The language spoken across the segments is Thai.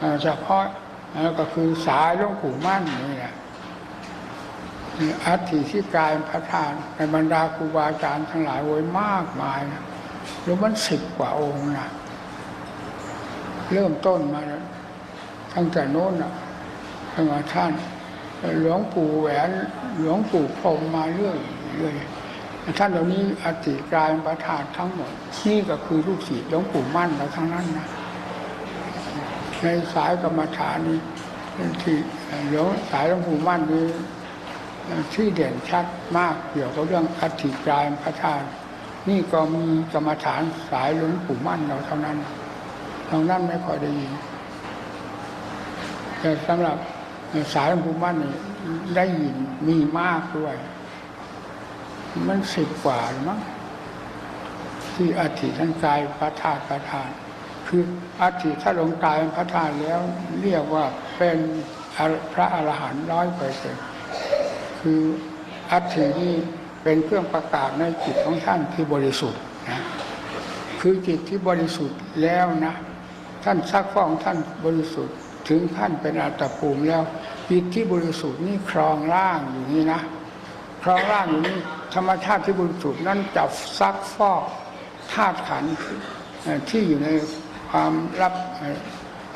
เอ่อเฉพาะแล้วก็คือสายหลวงปู่มั่นนี่แหละอัฐิที่กลายเป็นพระธาตุในบรรดาครูบาอาจารย์ทั้งหลายโวยมากมายนะแล้มันสิบกว่าองค์นะเริ่มต้นมาตั้งแต่โน้นนะตั้งแต่ท่าน หลวงปู่แหวนหลวงปู่พรมมาเรื่อยเรื่อยท่านเหล่านี้อติกลายประธานทั้งหมด นี่ก็คือลูกศิษย์หลวงปู่มั่นเราทั้งนั้นนะ ในสายกรรมฐานนี้ที่หลวงสายหลวงปู่มั่นนี้ที่เด่นชัดมากเกี่ยวกับเรื่องอธิกายเป็นประธานนี่ก็มีกรรมฐานสายหลวงปู่มั่นเราเท่านั้นทางนั้นไม่ค่อยได้ยินแต่สำหรับสายหลวงปู่มั่นนี่ได้ยินมีมากด้วย มันสิบกว่าหรือมั้งที่อาทิท่านกายพระธาตุพระธาตุ คืออาทิถ้าลงกายเป็นพระธาตุแล้ว เรียกว่าเป็นพระอรหันต์ร้อยเปอร์เซ็นต์คืออัฐินี่เป็นเครื่องประกาศในจิตของท่านที่บริสุทธิ์นะคือจิตที่บริสุทธิ์แล้วนะท่านซักฟ้องท่านบริสุทธิ์ ถึงขั้นเป็นอัตภูมิแล้ว จิตที่บริสุทธิ์นี่ครองร่างอยู่นี่นะครองร่างอยู่นี่ธรรมชาติที่บริสุทธิ์นั้นจะซักฟอกธาตุขันธ์ที่อยู่ใน ความรับ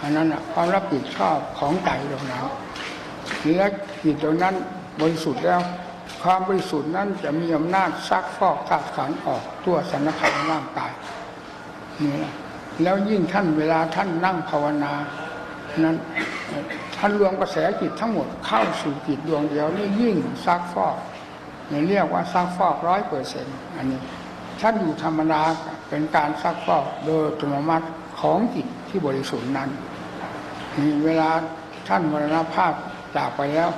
อันนั้นนะความรับผิดชอบของใจตรงนั้นและจิตตรงนั้นบริสุทธิ์แล้ว ความบริสุทธิ์นั้นจะมีอำนาจซักฟอกธาตุขันออกตัวสันขันร่างกายนี่นะแล้วยิ่งท่านเวลาท่านนั่งภาวนานั้นท่านรวมกระแสจิตทั้งหมดเข้าสู่จิตดวงเดียวนี่ยิ่งซักฟอกเนี่ยเรียกว่าซักฟอกร้อยเปอร์เซ็นต์อันนี้ท่านอยู่ธรรมดาเป็นการซักฟอกโดยอัตโนมัติ ของจิตที่บริสุทธิ์นั้นนี่เวลาท่านมรณภาพจากไปแล้ว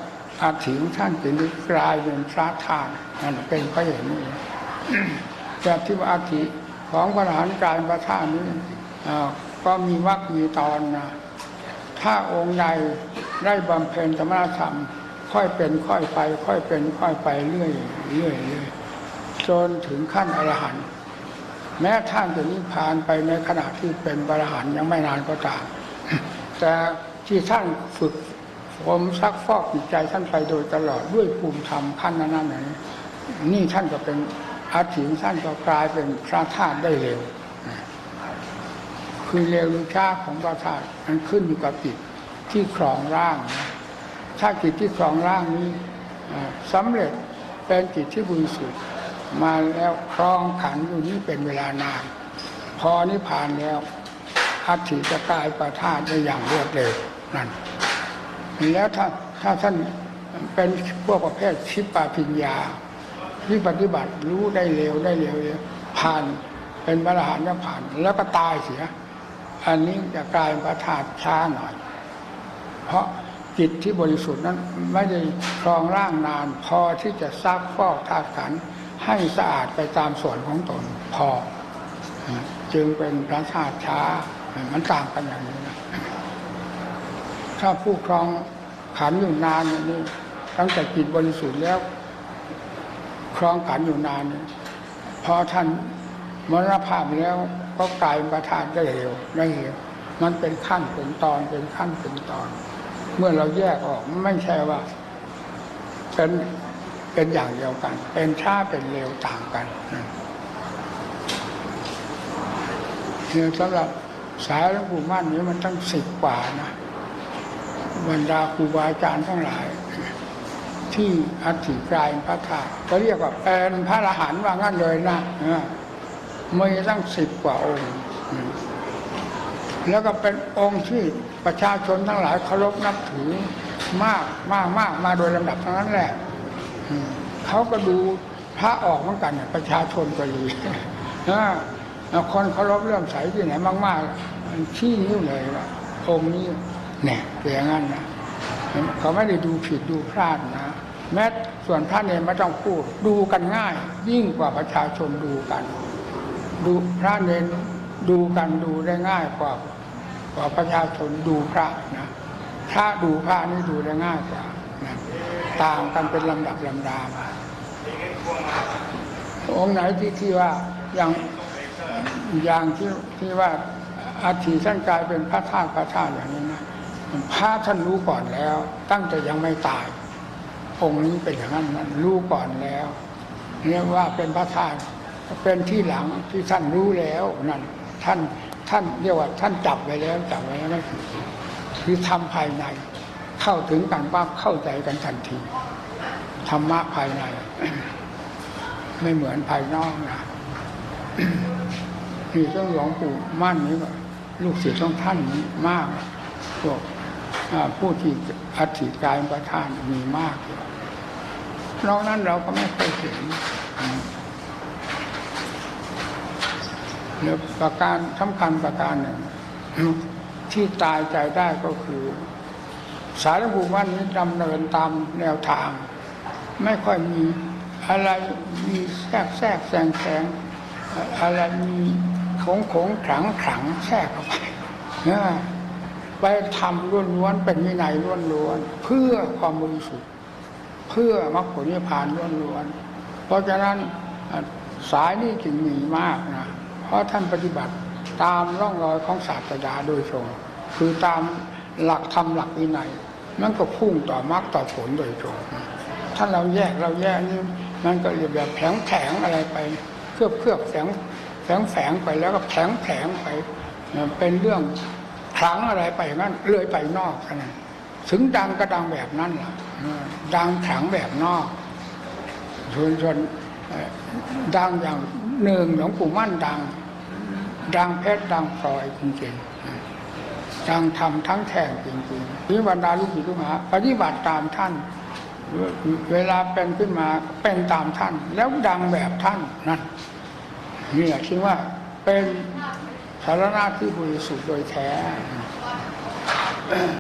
อาถิของท่านจะนึกลายเป็นพระธาตุนั่นเป็นพระอย่างนี้แต่ที่ว่าอาทิของพระอรหันต์กลายพระธาตุนี้ก็มีวรรคมีตอนนะถ้าองค์ใดได้บำเพ็ญธรรมธรรม ค่อยเป็นค่อยไป ค่อยเป็นค่อยไปเรื่อยเรื่อยเรื่อยจนถึงขั้นอรหันต์ แม้ท่านจะนิพพานไปในขณะที่เป็นอรหันยังไม่นานก็ตามแต่ที่ท่านฝึกผมซักฟอกจิตใจท่านไปโดยตลอดด้วยภูมิธรรมขั้นนั้นนั้นนี่ท่านก็เป็นอาถิงท่านก็กลายเป็นพระธาตุได้เร็ว คือเร็วหรือช้าของพระธาตุมันขึ้นอยู่กับจิตที่ครองร่าง ถ้าจิตที่ครองร่างนี้อ่าสำเร็จเป็นจิตที่บริสุทธิ์ มาแล้วครองขันอยู่นี้เป็นเวลานาน พอนิพพานแล้วอัฐิจะกลายประธาตุได้อย่างรวดเร็วนั่นแล้วถ้าถ้าท่านเป็นพวกประเภทชิปปาพิญญา ที่ปฏิบัติรู้ได้เร็วได้เร็วเผ่านเป็นพระอรหันต์ผ่าน แล้วก็ตายเสีย อันนี้จะกลายเป็นพระธาตุช้าหน่อย เพราะจิตที่บริสุทธิ์นั้นไม่ได้ครองร่างนาน พอที่จะซักฟอกธาตุขันธ์ ให้สะอาดไปตามส่วนของตนพอ จึงเป็นพระธาตุช้ามันต่างกันอย่างนี้นะถ้าผู้ครองขันอยู่นานนี้ตั้งแต่จิตบริสุทธิ์แล้ว ครองขันอยู่นานนี่พอท่านมรณภาพแล้วก็กลายเป็นประธานได้เร็วได้เร็วมันเป็นขั้นเป็นตอนเป็นขั้นเป็นตอน เมื่อเราแยกออกไม่ใช่ว่าเป็น เป็นอย่างเดียวกัน เป็นช้าเป็นเร็วต่างกันเนี่ยสำหรับสายหลวงปู่มั่นนี้มันตั้งสิบกว่านะบรรดาครูบาอาจารย์ทั้งหลาย ที่อัฐิกลายพระธาตุก็เรียกว่าเป็นพระอรหันต์ว่างั้นเลยนะมีตั้งสิบกว่าองค์ แล้วก็เป็นองค์ที่ประชาชนทั้งหลายเคารพนับถือมากมากมากมาโดยลำดับทั้งนั้นแหละ เขาก็ดูพระออกเหมือนกันประชาชนก็ดีนะคนเคารพเรื่องใสที่ไหนมากๆชี้นิ้วเลยว่าองค์นี้เนี่ยเป็นอย่างนั้นนะเขาไม่ได้ดูผิดดูพลาดนะ แม้ส่วนพระเนรไม่ต้องพูด ดูกันง่าย ยิ่งกว่าประชาชนดูกัน ดูพระเนรดูกันดูได้ง่ายกว่ากว่าประชาชนดูพระนะพระดูพระนี่ดูได้ง่ายกว่า ต่างกันเป็นลำดับลำดามาองค์ไหนที่ที่ว่าอย่างอย่างที่ที่ว่าอาทิท่านกลายเป็นพระธาตุพระธาตุอย่างนี้นะพระท่านรู้ก่อนแล้ว ตั้งแต่ยังไม่ตาย องค์นี้เป็นอย่างนั้นนั้นรู้ก่อนแล้วเรียกว่าเป็นพระธาตุเป็นที่หลังที่ท่านรู้แล้วนั่นท่านท่านเรียกว่าท่านจับไว้แล้วจับไว้แล้วนั่นคือคือทำภายใน เข้าถึงกันปั๊บเข้าใจกันทันทีธรรมะภายใน ไม่เหมือนภายนอกนะนี่ต้องหลวงปู่มั่นนี่ก็ลูกศิษย์ต้องท่านนี้มากพวกผู้ที่อธิกายประธานมีมากนอกนั้นเราก็ไม่เคยเห็นแล้วประการสำคัญประการหนึ่งที่ตายใจได้ก็คือ สารภูมิวันนี้ดำเนินตามแนวทาง ไม่ค่อยมีอะไรมีแทรกแทรกแซงแซงอะไรมีโขงโขงขลังขลังแทรกเข้าไปนะไปทำล้วนๆเป็นวินัยล้วนๆเพื่อความบริสุทธิ์เพื่อมรรคผลนิพพานล้วนๆเพราะฉะนั้นสายนี้จึงมีมากนะเพราะท่านปฏิบัติตามร่องรอยของศาสดาโดยตรงคือตามหลักธรรมหลักวินัย มันก็พุ่งต่อมรรคต่อผลโดยตรงถ้าเราแยกเราแยกนี่มันก็เรียกแบบแผงแผงอะไรไป เคลือบเคลือบแฝงแฝงแฝงไปแล้วก็แผงแผงไป เป็นเรื่องคลังอะไรไปงนั้นเลื่อยไปนอกนั้นถึงดังก็ดังแบบนั้นล่ะดังขลังแบบนอกส่วนส่วนดังอย่างหนึ่งหลวงปู่มั่นดัง ดังเพชรดังพลอยจริงๆ ดังทำทั้งแท่งจริงๆนี่บรรดาลูกศิษย์ลูกหาปฏิบัติตามท่าน เวลาเป็นขึ้นมาเป็นตามท่าน แล้วดังแบบท่านนั่นนี่แหละคิดว่าเป็นสารณะที่บริสุทธิ์โดยแท้